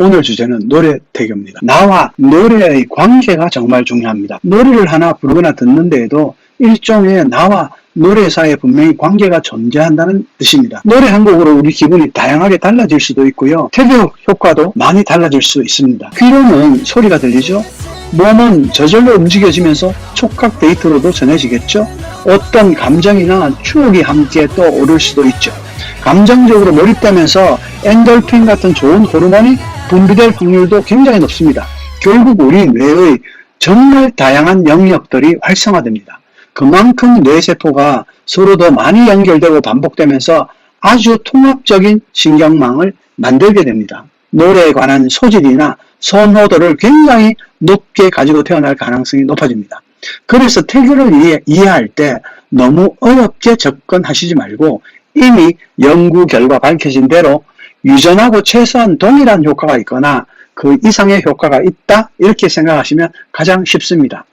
오늘 주제는 노래 태교입니다. 나와 노래의 관계가 정말 중요합니다. 노래를 하나 부르거나 듣는 데에도 일종의 나와 노래사에 분명히 관계가 존재한다는 뜻입니다. 노래 한 곡으로 우리 기분이 다양하게 달라질 수도 있고요. 태교 효과도 많이 달라질 수 있습니다. 귀로는 소리가 들리죠? 몸은 저절로 움직여지면서 촉각 데이터로도 전해지겠죠? 어떤 감정이나 추억이 함께 떠오를 수도 있죠. 감정적으로 몰입되면서 엔돌핀 같은 좋은 호르몬이 분비될 확률도 굉장히 높습니다. 결국 우리 뇌의 정말 다양한 영역들이 활성화됩니다. 그만큼 뇌세포가 서로 더 많이 연결되고 반복되면서 아주 통합적인 신경망을 만들게 됩니다. 노래에 관한 소질이나 선호도를 굉장히 높게 가지고 태어날 가능성이 높아집니다. 그래서 태교를 이해, 이해할 때 너무 어렵게 접근하시지 말고 이미 연구 결과 밝혀진 대로 유전하고 최소한 동일한 효과가 있거나 그 이상의 효과가 있다 이렇게 생각하시면 가장 쉽습니다.